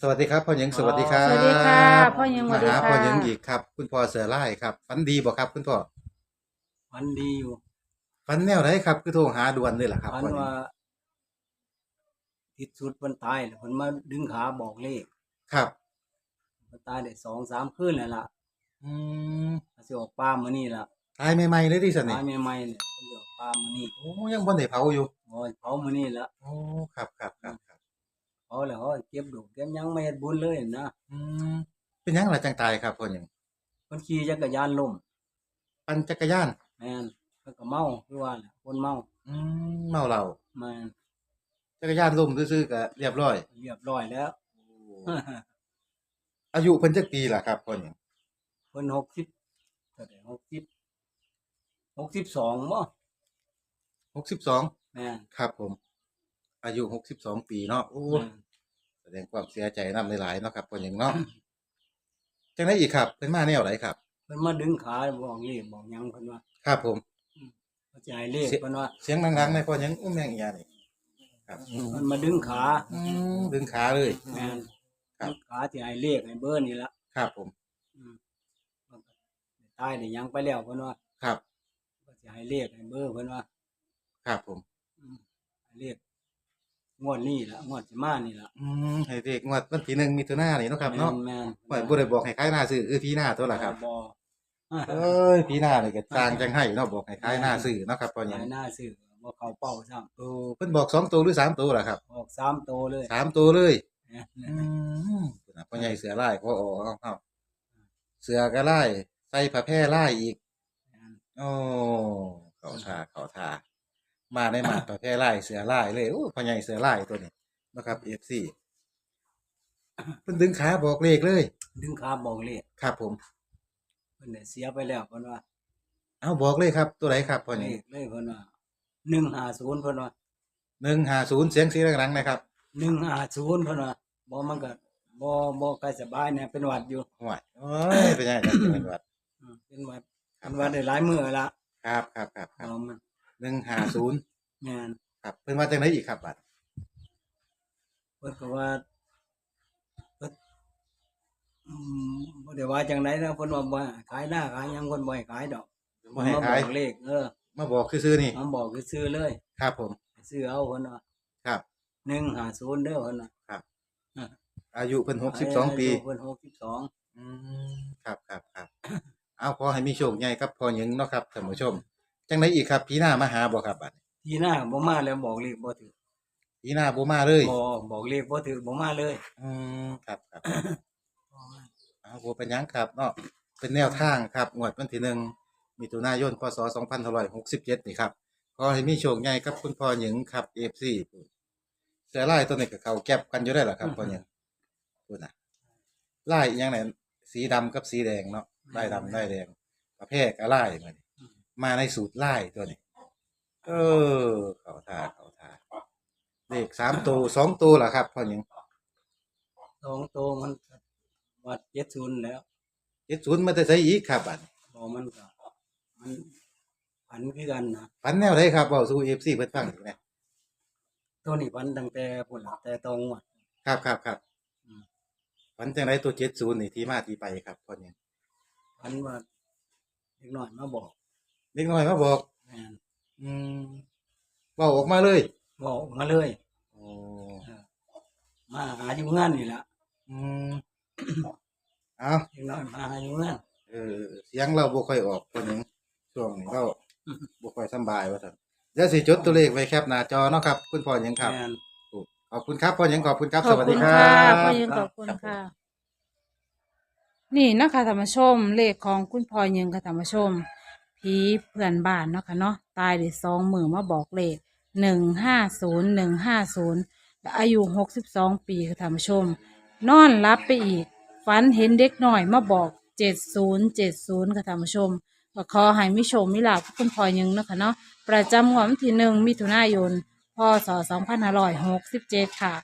สวัสดีครับพ่อหญิงสวัสดีครับสวัสดีค่ะพ่อหญิงสวัมาสดีหาค่ะพ่อหญิงอีกครับ คุณพ่อเสือไล่ครับฝันดีบ่ครับ คุณพ่อฝันดีอยู่ฝันแนวไหนครับคือโทรหาด่วนเลยล่ะครับฝันพ่อหญิงว่าทิศสุดมันตายแล้วมันมาดึงขาบอกเลขครับ มันตายได้สองสามคืนแล้วล่ะอืมมันสิออกปลามานี่ล่ะตายใหม่ๆเลยที่สนิทตายใหม่ๆเนี่ยมันสิออกปลามานี่โอ้ยังบ่ได้เผาอยู่โอ้ยเผามานี่ละโอ้ครับครับครับครับ เผาแล้วเขาเก็บดูกเก็บหยังไม่เฮ็ดบุญเลยนะอืมเป็นหยังล่ะจังตายครับพ่อหญิงมันขี่จักรยานล้มปั่นจักรยาน แม่นแล้วก็เมาคือว่าแหละคนเมาอืมเมาเหล้าแม่นจักรยานล้มซื่อๆก็เรียบร้อย เรียบร้อยแล้ว อายุเพิ่นจักปีล่ะครับพ่อหญิงเพิ่นหกสิบเท่าไหร่หกสิบหกสิบสองบ่62 แม่นครับผม อายุ62ปีเนาะโอ้ แม่นแส ดงความเสียใจนำหลายๆเนาะครับพ่อหญิงเนาะจังได๋อีกครับเพิ่นมาแนวไหนครับเพิ่นมาดึงขาบอกเลขบอกหยังเพิ่นว่าครับผมเขาจะให้เลขเพิ่นว่าเสียงดังๆในพ่อหยังอุ้มแมงอีหยานี่ครับมันมาดึงขาอืมดึงขาเลยแม่นครับดึงขาที่ให้เลขให้เบอร์นี่ละครับผมอืมมันก็ตายได้หยังไปแล้วเพิ่นว่าครับก็สิให้เลขให้เบอร์เพิ่นว่าครับผมอืมให้เลข งวดนี้ละงวดสิมานี่ละอืมให้เด็กงวดวันที่หนึ่งมิถุนายนนี่เนาะครับเนาะแม่นว่าบ่ได้บอกให้ขายหน้าซื้อเออพี่หน้าตัวละครับ บ่เอ้ยพี่หน้านี่ก็ต่างจังให้เนาะบอกให้ขายหน้าซื้อเนาะครับพ่อหยังหน้าซื้อบ่เข้าเป้าซ้ำโอ้เพิ่นบอกสองตัวหรือสามตัวล่ะครับออกสามโตเลยสามตัวเลยแม่นอืมพ่อใหญ่เสือลายพ่ออ๋อเอาเอาเสือก็ลายใส่ผ้าแพร่ลายอีกแม่นโอ้เขาท่าเขาท่า มาในหมาดประเภทไล่เสือไล่เลยโอ้พ่อใหญ่เสือไล่ตัวนี้นะครับเอฟซีเพิ่นดึงขาบอกเลขเลย ดึงขาบอกเลขครับผมเพิ่นได้เสียไปแล้วเพิ่นว่า เอาบอกเลยครับ ตัวไหนครับพ่อใหเลญ่ขเลยเพิ่นว่า150เพิ่นว่าหนึ่งห้าศูนย์เสียงสีดังๆนะครับ150เพิ่นว่าบ่มันก็บ่บ่ใกล้สบายเนี่ยเป็นหวัดอยู่ห่วยโอ้ยเป็นยังไงครับเป็นวัดอืมเป็นหวัดครัเป็บนหวัดได้หลายมื้อละครับครับครับคเอารับมัน หนึ่งห้าศูนย์แม่นครับเพิ่นว่าจังไดอีกครับบัดเพิ่นก็ว่าเพิ่นอืมบ่ได้ว่าจังไดนะเพิ่นว่าบ่ให้ขายหน้าขายหยังเพิ่นบ่ให้ขายดอกบ่ให้มาบขายอกเลขเออมาบอกซื่อๆนี่ มาบอกคือซื้อเลยครับผม ซื้อเอาเพิ่นว่าครับ 150เด้อเพิ่นว่าอายุเพิ่นหกสิบสองปีายุเพิ่น62อืมครับครับครับ เอาขอให้มีโชคใหญ่ครับพอหยังเนาะครับท่านผู้ชม จังไดอีกครับ พี่หน้ามาหาบ่ครับบัดนี้ทีหน้าบ่มาแล้วบอกเลขบ่ถือพี่หน้าบ่มาเลยบ่บอกเลขบ่ถือบ่มาเลยอืมครับครับเอาบ่เป็นหยังครับเนาะเป็นแนวทางครับงวดวันที่หนึ่งมิถุนายนพศ2567นี่ครับขอให้มีโชคใหญ่ครับคุณพ่อหยังครับ FC เสือลายตัวนี้ก็เข้าแก็บกันอยู่ได้ล่ะครับพ่อหยังพูดน่ะลายอีหยังไหนสีดำกับสีแดงเนาะลายดำลายแดงประเภทก็ลายมานี่ มาในสูตรลายตัวนี้ เออ เขาท่าเขาท่าเลขสามตัวสองตัวล่ะครับพ่อหยังสองโตมันวัด70แล้วเจ็ดศูนย์มาแต่ใส่อีกครับบัดนี้บ่มันก็มันพันคือกันนะฝันแนวไดครับเว้าสู่ FC เพิ่นฟังอีกนะตัวนี้พันตั้งแต่พุ่นล่ะแต่ตรงวดครับครับครับอืม ฝันจังไดตัวเจ็ดศูนย์นี่ที่มาที่ไปครับพ่อหยัง พันว่าเล็กน้อยมาบอก เล็กน้อยมาบอกแม่นอืมเว้าออกมาเลยบอกมาเลย โอ้มาหาอยู่งานนี่ล่ะอืมเอาเล็กน้อยมาหาอยู่งาน เออเสียงเราบ่ค่อยออกพ่อหยังช่วงนี้เราบ่ค่อยสำบายว่าซั่นเดี๋ยวสิจดตัวเลขไว้แคปหน้าจอเนาะครับคุณพ่อหยังครับ แม่น ขอบคุณครับพ่อหยังขอบคุณครับ ขสอบวัสคุดีณครัค่ะบ พ่อยิงขอบคุณค่ะ นี่นะคะธรรมชม เลขของคุณพ่อยิงกับธรรมชม ผีเพื่อนบ้านเนาะค่ะเนาะตายได้สองมือมาบอกเลขหนึ่งห้าศูนย์หนึ่งห้าศูนย์อายุหกสิบสองปีค่ะธรรมชม นอนรับไปอีก ฝันเห็นเด็กหน่อยมาบอกเจ็ดศูนย์เจ็ดศูนย์ค่ะธรรมชมก็ขอให้มิชมมิลาภคุณพ่อยิงเนาะค่ะเนาะประจำวันที่หนึ่งมิถุนายนพศสองพันห้าร้อยหกสิบเจ็ดค่ะ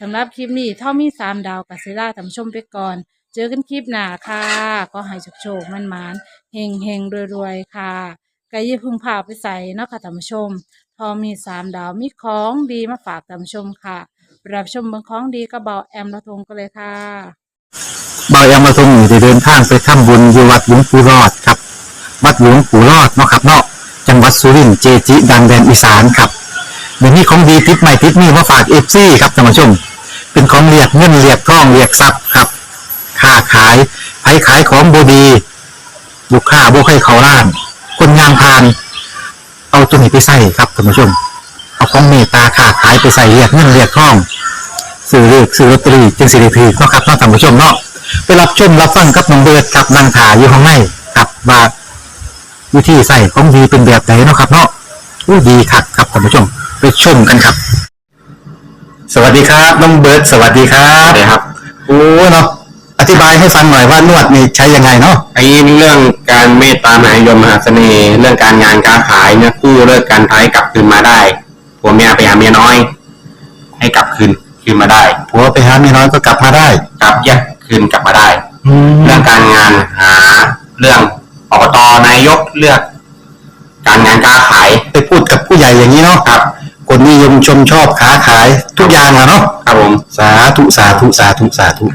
สำหรับคลิปนี้เท่ามีสามดาวกับเซล่าทำชมไปก่อน เจอกันคลิปหน้าค่ะ ก็ให้โชคโชคๆมันมานเฮงเฮงรวยๆค่ะก็อย่พึ่งพาไปใส่เนาะค่ะท่านผู้ชมทอมีสามดาวมีของดีมาฝากท่านผู้ชมค่ะปรับชมเมืองของดีกระเบาแอมละทงกันเลยค่ะบายามาทรงอยู่ได้เดินทางไปทำบุญอยู่วัดหลวงปู่รอดครับ วัดหลวงปู่รอดเนาะครับเนาะจังหวัดสุรินทร์เจจิดังแดนอีสานครับเดี๋ยวนี้ของดีติดใหม่ติดนี่มาฝากเอฟซีครับท่านผู้ชม เป็นของเรียกเงินเรียกทองเรียกทรัพย์ครับาขายไผขายของบดี ลูกค้าบ่ให้เขาล้าน คนงานพาน เอาตัวนี้ไปใส่ครับท่านผู้ชม เอาของเมตตาค้าขายไปใส่เรียกเงินเรียกทองซื้อเลือกซื้อลอตเตอรี่จึงสิริพีเนาะครับเนาะท่านผู้ชมเนาะไปรับชมรับฟังกับน้องเบิร์ดกับนางถาอยู่ข้างในกับว่าวิธีใส่ของดีเป็นแบบไหนเนาะครับเนาะอู้ดีคักครับท่านผู้ชม ไปชมกันครับ สวัสดีครับน้องเบิร์ดสวัสดีครับสวัสดีครับโอ้เนาะอ ธิบายให้ฟังหน่อยว่านวดนี่ใช้ยังไงเนาะไอ้เรื่องการเมตตามหานิยมมหาเสน่ห์เรื่องการงานการขายเนี่ยกู้เลิกการท้ายกลับคืนมาได้ผัวเมียไปหาเมียน้อย ให้กลับคืนคืนมาได้ผัวไปหาเมียน้อยก็กลับมาได้กลับแยกคืนกลับมาได้แล้เรื่วองการงานหาเรื่องอบตนายกเลือก การงานการขายไปพูดกับผู้ใหญ่อย่างนี้เนาะครับคนนิยมชมชอบค้าขายทุกอย่างอะเนาะครับผมสาธุสาธุสาธุสาธุอั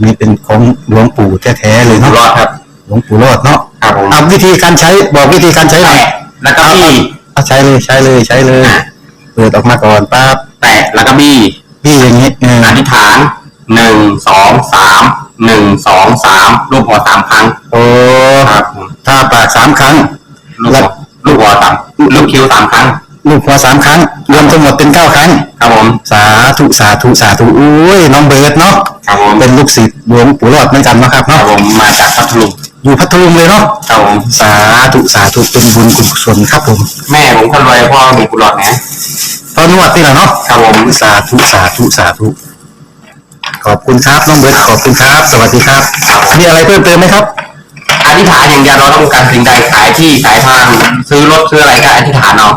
นนี้เป็นของหลวงปู่แท้ๆเลยอยู่เนาะรอดครับ หลวงปู่รอดเนาะครับผมเอาวิธีการใช้บอกวิธีการใช้หน่อยแตะแล้วก็บี้เอาใช้เลยใช้เลยใช้เลย เปิดออกมาก่อนปั๊บแตะแล้วก็บี้พี่อย่างนี้เอออธิษฐานหนึ่งสองสามหนึ่งสองสามรูปหัวสามครั้งโอ้ครับผมถ้าปากสามครั้ง ลูกหัวลูกหัวสามลูกคิ้วสามครั้งลูกหัวสามครั้ง รวมทั้งหมดเป็นเก้าครั้ง ครับผม สาธุสาธุสาธุอุ้ยน้องเบิร์ดเนาะ ครับผมเป็นลูกศิษย์หลวงปู่รอดเหมือนกันเนาะครับครัเนาะบผมมาจากพัทลุงอยู่พัทลุงเลยเนาะครับผมสาธุสาธุเป็นบุญกุศลครับผมแม่ผมคนรวยพ่อมีกุหลาบนะตอนนวดนี่แหละเนาะครับผมสาธุสาธุสาธุขอบคุณครับน้องเบิร์ดขอบคุณครับ สวัสดีครับ มีอะไรเพิ่มเติมไหมครับ อธิษฐานอย่างเดียวเราต้องการสิ่งใดขายที่ขายทางซื้อรถซื้ออะไรก็อธิษฐานเอา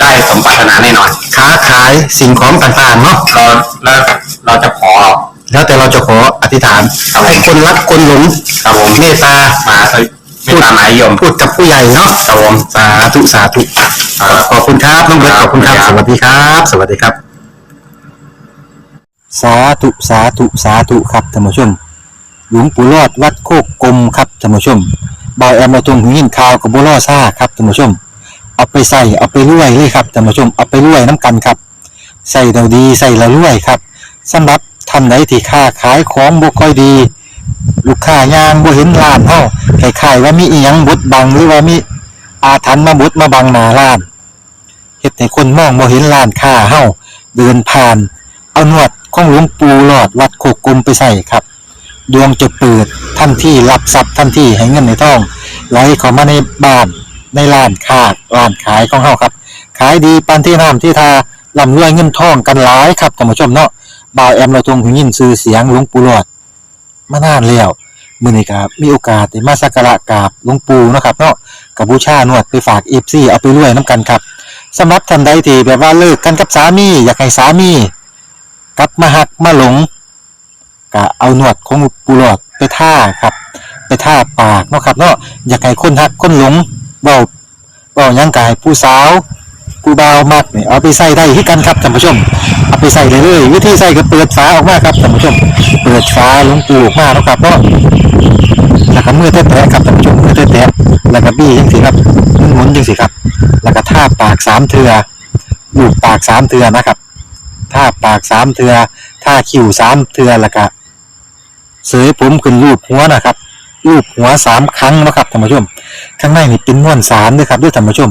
ได้สมปรารถนาแน่นอนค้าขายสิ่งของต่างๆเนาะเราแล้วเราจะขอ แล้วแต่เราจะขออธิษฐานครับผม ให้คนรักคนหลงครับผมเมตตามาสวิไม่ตามหมายยมพูดกับผู้ใหญ่เนาะครับผม สาธุสาธุขอบคุณครับน้องเบิร์ตขอบคุณครับสวัสดีครับ สวัสดีครับ สาธุสาธุสาธุครับท่านผู้ชม หลวงปู่รอดวัดโคกกลมครับท่านผู้ชมบอยแอมมาตรงหูยินข่าวกับบัวล่อซ่าครับท่านผู้ชม เอาไปใส่เอาไปรวยเลยครับท่านผู้ชมเอาไปรวยน้ำกันครับ ใส่เราดีใส่เรารวยครับสำหรับ ท่านใดที่ค้าขายของบ่ค่อยดี ลูกค้ายางบ่เห็นร้านเฮาคล้ายว่ามีอีหยังบดบังหรือว่ามีอาถรรพ์มาบดมาบังหน้าร้านเฮ็ดให้คนมองบ่เห็นร้านค้าเฮาเดินผ่าน เอาหนวดของหลวงปู่หลอดวัดโคกกลมไปใส่ครับ ดวงจะเปิดทันที่รับทรัพย์ทันที่ให้เงินในทองไหลเข้ามาในบ้านในร้านค้าร้านขายของเฮาครับ ขายดีปานที่น้ำที่ทาร่ำรวยเงินทองกันหลายครับท่านผู้ชมเนาะ บ่าวแอมเราทรงหูยินชื่อเสียงหลวงปู่หลอดมานานแล้วมื้อนี้ครับมีโอกาสได้มาสักการะกราบหลวงปู่เนาะครับเนาะกับบูชานวดไปฝาก FC เอาไปรวยน้ำกันครับสำหรับท่านใดที่แบบว่าเลิกกันกับสามี อยากให้สามีกลับมาหักมาหลงก็เอาหนวดของหลวงปูหลอดไปท่าครับ ไปท่าปากเนาะครับเนาะอยากให้คนหักคนหลงเบาเบายังกายผู้สาว ผู้บ่าวมากนี่เอาไปใส่ได้ที่กันครับท่านผู้ชม เอาไปใส่เลยเลยวิธีใส่ก็เปิดฝาออกมาครับท่านผู้ชม เปิดฝาลงปูออกมาแล้วครับเนาะแล้วก็มือแตะๆครับท่านผู้ชมมือแตะๆแล้วก็บี้จังสิครับหมุนๆจังสิครับ แล้วก็ท่าปากสามเทือลูบปากสามเทือนะครับท่าปากสามเทือท่าคิ้วสามเทือแล้วก็เสยผมขึ้นรูปหัวนะครับรูปหัวสามครั้งนะครับท่านผู้ชม ข้างในนี่เป็นม้วนสารด้วยครับด้วยท่านผู้ชม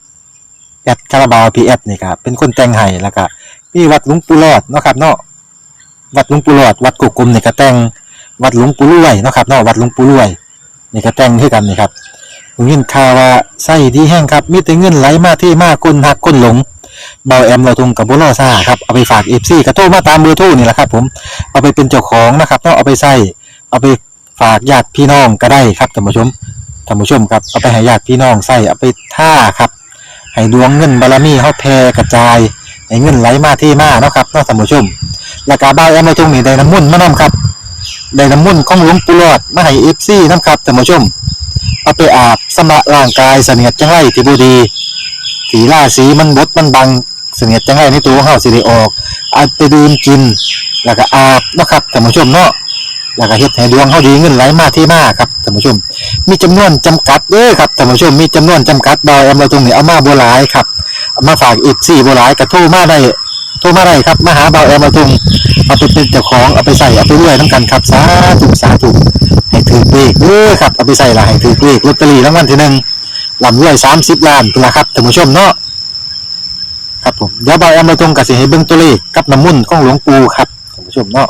แอดคาราบาวพีแอดนี่ครับเป็นคนแต่งให้แล้วก็มีวัดหลวงปู่รอดเนาะครับเนาะวัดหลวงปู่รอด วัดกุกกลมนี่ก็แต่งวัดหลวงปู่รวยเนาะครับเนาะวัดหลวงปู่รวยนี่ก็แต่งให้กันนี่ครับผมยินข่าวว่าไส้ดีแห้งครับมีแต่เงินไหลมาที่มากคนหักคนหลงเบาแอมเราทงกับบุรอซ่าครับเอาไปฝากเอฟซีกระโทรมาตามเบอร์โทรนี่แหละครับ ผมเอาไปเป็นเจ้าของนะครับเนาะเอาไปใส่เอาไปฝากญาติพี่น้องก็ได้ครับท่านผู้ชมท่านผู้ชมครับเอาไปให้ญาติพี่น้องใส่เอาไปท่าครับ ให้ดวงเงินบารมีเฮาแผ่กระจายให้เงินไหลมาเทมาเนาะครับเนาะท่านผู้ชมแล้วก็บ่าวแอมเราตรงนี้ได้น้ำมุ่นมานํครับได้น้ำมุ่นของหลวงปู่หลอดมาให้ FC นํครับท่านผู้ชม เอาไปอาบสำระร่างกายเสนียดจังไรที่บ่ดีสีล่าสีมันบดมันบังเสนียดจังไรในตัวของเฮาสิได้ออกเอาไปดื่มกิน แล้วก็อาบเนาะครับท่านผู้ชมเนาะ แล้วก็เฮ็ดให้ดวงเฮาดีเงินไหลมาเทมาครับท่านผู้ชม มีจำนวนจำกัดเด้อครับท่านผู้ชมมีจำนวนจำกัดบ่าวแอมเราตรงนี้เอามาบ่หลายครับมาฝาก FC บ่หลายก็โทรมาได้โทรมาได้ครับมาหาเบาแอมมาตุงเอาไปเป็นเจ้าของเอาไปใส่เอาไปเรื่อยน้ำกันครับสาธุสาธุให้ถือเลขเด้อครับเอาไปใส่ละให้ถือเลขลอตเตอรี่รางวัลที่หนึ่งลำรวยสามสิบล้านเป็นละครับท่านผู้ชมเนาะครับผมเดี๋ยวเบาแอมมาตุงกับสิให้เบิ่งตัวเลขกับน้ำมุ่นของหลวงปู่ครับท่านผู้ชมเนาะ